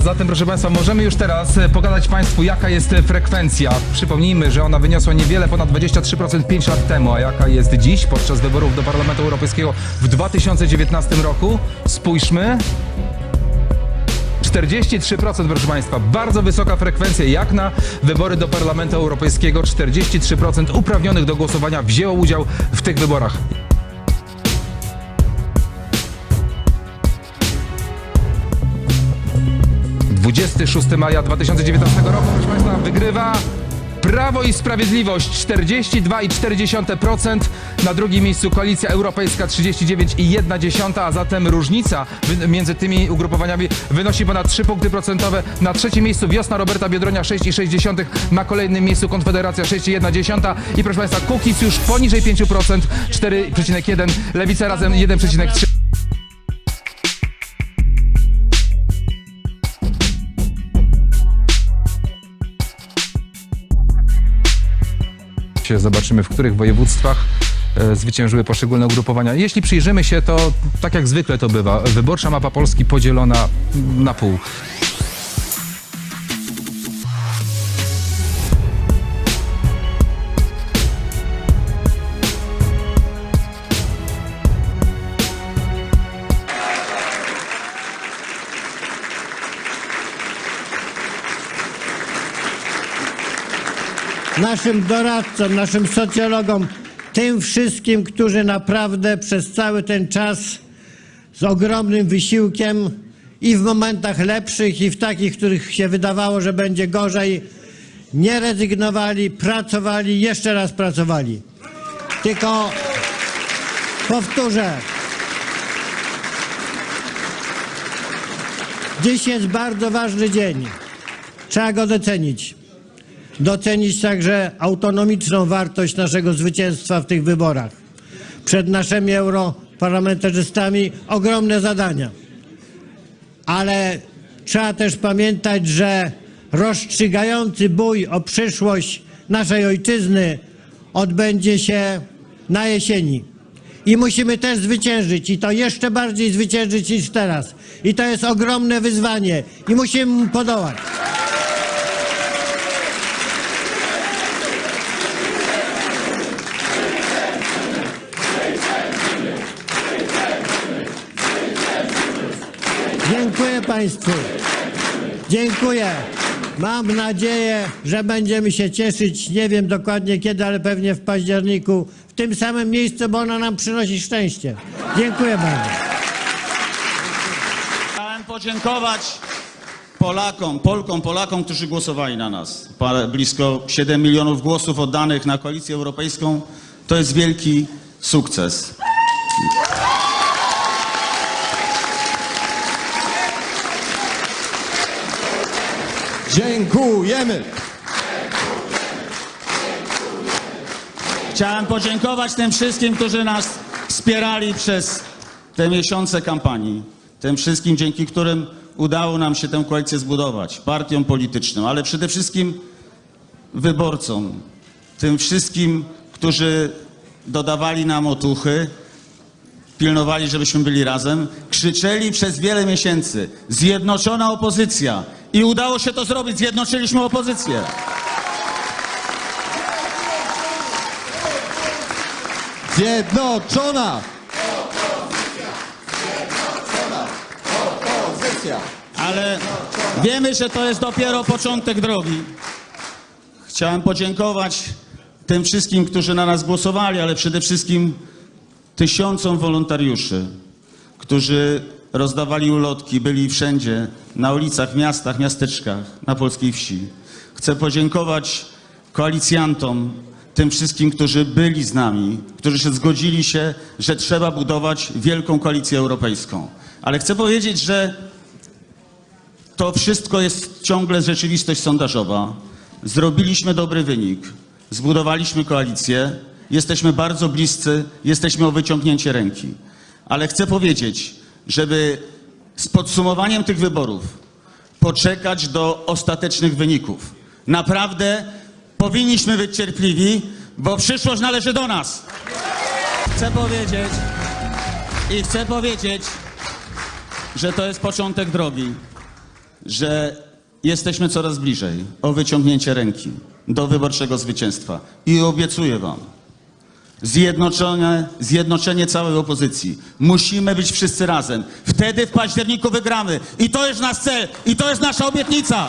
zatem proszę Państwa, możemy już teraz e, pokazać Państwu jaka jest e, frekwencja. Przypomnijmy, że ona wyniosła niewiele ponad 23% 5 lat temu, a jaka jest dziś podczas wyborów do Parlamentu Europejskiego w 2019 roku. Spójrzmy. 43%, proszę Państwa, bardzo wysoka frekwencja, jak na wybory do Parlamentu Europejskiego. 43% uprawnionych do głosowania wzięło udział w tych wyborach. – 26 maja 2019 roku, proszę Państwa, wygrywa Prawo i Sprawiedliwość 42,4%, na drugim miejscu Koalicja Europejska 39,1%, a zatem różnica między tymi ugrupowaniami wynosi ponad 3 punkty procentowe. Na trzecim miejscu Wiosna Roberta Biedronia 6,6%, na kolejnym miejscu Konfederacja 6,1% i proszę Państwa Kukiz już poniżej 5%, 4,1%, Lewica razem 1,3%. Zobaczymy, w których województwach e, zwyciężyły poszczególne ugrupowania. Jeśli przyjrzymy się, to tak jak zwykle to bywa, wyborcza mapa Polski podzielona na pół. Naszym doradcom, naszym socjologom, tym wszystkim, którzy naprawdę przez cały ten czas z ogromnym wysiłkiem i w momentach lepszych, i w takich, których się wydawało, że będzie gorzej, nie rezygnowali, pracowali, jeszcze raz pracowali. Tylko powtórzę. Dziś jest bardzo ważny dzień. Trzeba go docenić docenić także autonomiczną wartość naszego zwycięstwa w tych wyborach. Przed naszymi europarlamentarzystami ogromne zadania. Ale trzeba też pamiętać, że rozstrzygający bój o przyszłość naszej ojczyzny odbędzie się na jesieni. I musimy też zwyciężyć i to jeszcze bardziej zwyciężyć niż teraz. I to jest ogromne wyzwanie i musimy mu podołać. Dziękuję Państwu. Dziękuję. Mam nadzieję, że będziemy się cieszyć, nie wiem dokładnie kiedy, ale pewnie w październiku, w tym samym miejscu, bo ona nam przynosi szczęście. Dziękuję bardzo. Chciałem podziękować Polakom, Polkom, Polakom, którzy głosowali na nas. Blisko 7 milionów głosów oddanych na Koalicję Europejską. To jest wielki sukces. Dziękujemy. Chciałem podziękować tym wszystkim, którzy nas wspierali przez te miesiące kampanii. Tym wszystkim, dzięki którym udało nam się tę koalicję zbudować. Partiom politycznym, ale przede wszystkim wyborcom. Tym wszystkim, którzy dodawali nam otuchy, pilnowali, żebyśmy byli razem, krzyczeli przez wiele miesięcy zjednoczona opozycja i udało się to zrobić, zjednoczyliśmy opozycję. Zjednoczona. Ale wiemy, że to jest dopiero początek drogi. Chciałem podziękować tym wszystkim, którzy na nas głosowali, ale przede wszystkim tysiącom wolontariuszy, którzy rozdawali ulotki, byli wszędzie, na ulicach, miastach, miasteczkach, na polskiej wsi. Chcę podziękować koalicjantom, tym wszystkim, którzy byli z nami, którzy się zgodzili się, że trzeba budować wielką koalicję europejską. Ale chcę powiedzieć, że to wszystko jest ciągle rzeczywistość sondażowa. Zrobiliśmy dobry wynik, zbudowaliśmy koalicję, jesteśmy bardzo bliscy, jesteśmy o wyciągnięcie ręki. Ale chcę powiedzieć, żeby z podsumowaniem tych wyborów poczekać do ostatecznych wyników. Naprawdę powinniśmy być cierpliwi, bo przyszłość należy do nas. Chcę powiedzieć i chcę powiedzieć, że to jest początek drogi. że jesteśmy coraz bliżej o wyciągnięcie ręki do wyborczego zwycięstwa. I obiecuję Wam, zjednoczone, zjednoczenie całej opozycji. Musimy być wszyscy razem. Wtedy w październiku wygramy. I to jest nasz cel, i to jest nasza obietnica.